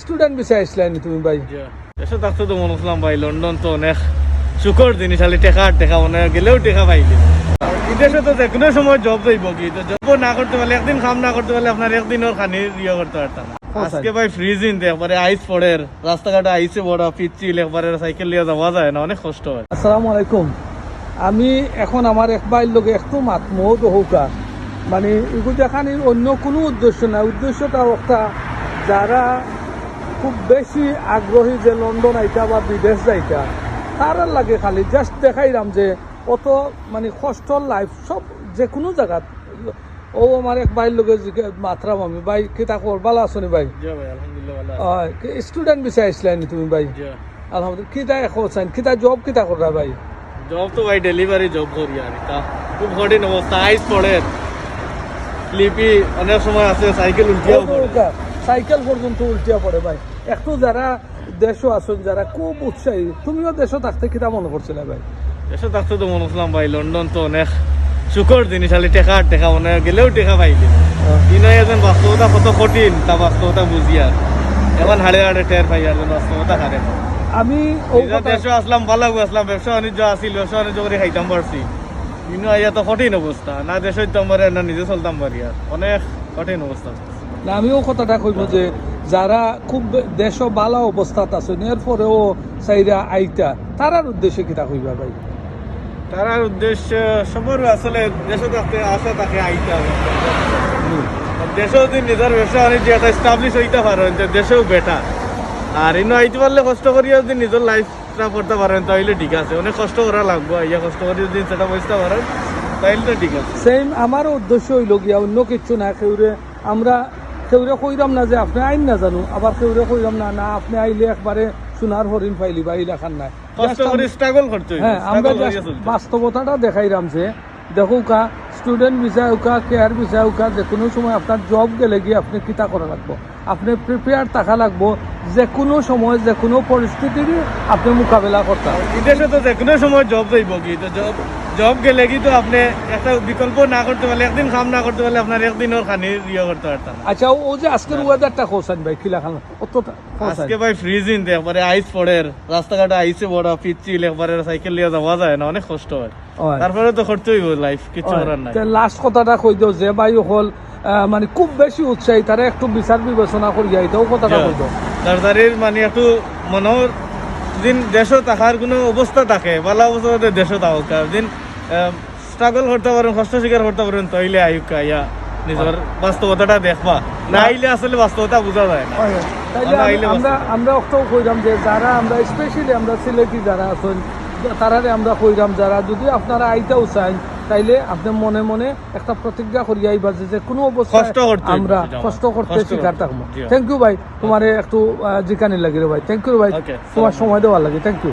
Student বিষয় আসলানি তুমি ভাই দেশে থাকতে তো মনে করলাম ভাই লন্ডন তো অনেক সুখর জিনিস খালি টেকা আর টেকা মনে গেলেও টেকা পাইলে বিদেশে তো যে কোনো সময় জব যাইব কি তো জব না করতে পারলে একদিন কাম না করতে পারলে আপনার একদিন ওর খানি ইয়ে করতে পারতাম আজকে ভাই ফ্রিজিং একবারে আইস পড়ে রাস্তাঘাটে আইসে বড় পিচ্ছিল একবারে সাইকেল নিয়ে যাওয়া যায় না অনেক কষ্ট হয় আসসালামু আলাইকুম আমি এখন আমার এক ভাইয়ের লোক একটু মাতমো হৌকা মানে এগুলো দেখানি অন্য কোনো উদ্দেশ্য না উদ্দেশ্যটা একটা যারা খুব বেশি আগ্রহী যে লন্ডন আইতা বা বিদেশ যাইতা তার লাগে খালি জাস্ট দেখাইলাম যে অত মানে কষ্টর লাইফ সব যে কোনো জায়গাত। ও আমার এক ভাইয়ের লোকের মাত্রাম আমি ভাই কিতা কর ভালো আছো নি ভাই? স্টুডেন্ট বিষয় আসলানি তুমি ভাই? আলহামদুলিল্লাহ কিতা এখন চাইন কিতা জব কিতা করা ভাই? জব তো ভাই ডেলিভারি জব করি আর খুব কঠিন অবস্থা আইস পড়ে লিপি অনেক সময় আছে সাইকেল উল্টিয়াও পড়ে সাইকেল পর্যন্ত উল্টিয়া পড়ে ভাই। একটু যারা দেশও আছেন যারা খুব উৎসাহী তুমিও দেশও থাকতে কিতা মনে করছিলে ভাই? দেশে থাকতে তো মনে করলাম ভাই লন্ডন তো অনেক সুখর জিনিস খালি টেকা টেকা মনে গেলেও টেকা পাইলে। কিন্তু এজন বাস্তবতা কত কঠিন তা বাস্তবতা বুঝি আর এখন হাড়ে হাড়ে টের পাই আর বাস্তবতা হারে আমি দেশে আসলাম ভালো আসলাম ব্যবসা বাণিজ্য আসিল ব্যবসা বাণিজ্য করে খাইতাম পারছি কিন্তু আইয়া তো কঠিন অবস্থা না দেশে হইতাম পারি আর না নিজে চলতাম পারি আর অনেক কঠিন অবস্থা না, আমিও কথাটা কইব যে যারা খুব দেশ ভালো অবস্থাত আছেন এরপরেও চাইরা আইতা তারার উদ্দেশ্যে কিতা কইবা ভাই? তার উদ্দেশ্য সবার আসলে দেশে থাকতে আশা থাকে আইতে দেশেও যদি নিজের ব্যবসা বাণিজ্য একটা স্টাবলিশ হইতে পারেন যে দেশেও বেটার আর ইনো আইতে পারলে কষ্ট করিয়া যদি নিজের লাইফটা করতে পারেন তাহলে ঠিক আছে। অনেক কষ্ট করা লাগবে ইয়া কষ্ট করে যদি সেটা বুঝতে পারেন তাহলে তো ঠিক আছে। সেম আমারও উদ্দেশ্য হইল গিয়া অন্য কিছু না কেউরে আমরা কেউরে কইরাম না যে আপনি আইন না জানো আবার কেউরে কইরাম না না আপনি আইলে একবারে সোনার হরিণ পাইলি বা ইলাখান নাই। কষ্ট Just করে স্ট্রাগল করতে হইবে হ্যাঁ আমরা। বাস্তবতাটা দেখাইলাম যে দেখো কা স্টুডেন্ট ভিসা হোকা কেয়ার ভিসা হোকা যে কোনো সময় আপনার জব গেলে গিয়ে আপনি কিতা করা লাগবো? আপনি প্রিপেয়ার থাকা লাগবো যে কোনো সময় যে কোনো পরিস্থিতির আপনি মোকাবেলা করতে হবে। বিদেশে তো যে কোনো সময় জব যাইব কি? জব জব গেলে কিন্তু আপনি একটা বিকল্প না করতে পারলে একদিন কাম না করতে পারলে আপনার একদিন ওর খানি ইয়ে করতে পারতাম। আচ্ছা ও যে আজকের ওয়েদারটা খোসান ভাই কিলা খান অতটা আজকে ভাই ফ্রিজিং একবারে আইস পড়ে রাস্তাঘাটে আইসে বড় পিচ্ছিল একবারে সাইকেল নিয়ে যাওয়া যায় না অনেক কষ্ট হয়। তারপরে তো করতে হইব লাইফ কিছু করার নাই। লাস্ট কথাটা কই দিও যে ভাই হল মানে খুব বেশি উৎসাহী তারা একটু বিচার বিবেচনা করি যাইতেও কথাটা কই দিও? তাড়াতাড়ির মানে একটু মনোর দিন দেশও থাকার কোনো অবস্থা থাকে ভালো অবস্থাতে দেশও থাকুক দিন স্ট্রাগল করতে পারেন কষ্ট স্বীকার করতে পারেন তাইলে আয়ুক ইয়া নিজের বাস্তবতাটা দেখবা। না। আইলে আসলে বাস্তবতা বোঝা যায় না। আমরা আমরা আমরা কইরাম যে যারা আমরা স্পেশালি আমরা সিলেটি যারা আছেন তারারে আমরা কইরাম যারা যদি আপনারা আইতেও চান তাইলে আপনি মনে মনে একটা প্রতিজ্ঞা করি আইবা যে কোনো অবস্থায় কষ্ট করতে হইবে আমরা কষ্ট করতে শিকার থাকব। থ্যাংক ইউ ভাই। তোমার একটু জিকানি লাগে ভাই। থ্যাংক ইউ ভাই। তোমার সময় দেওয়ার লাগে। Thank you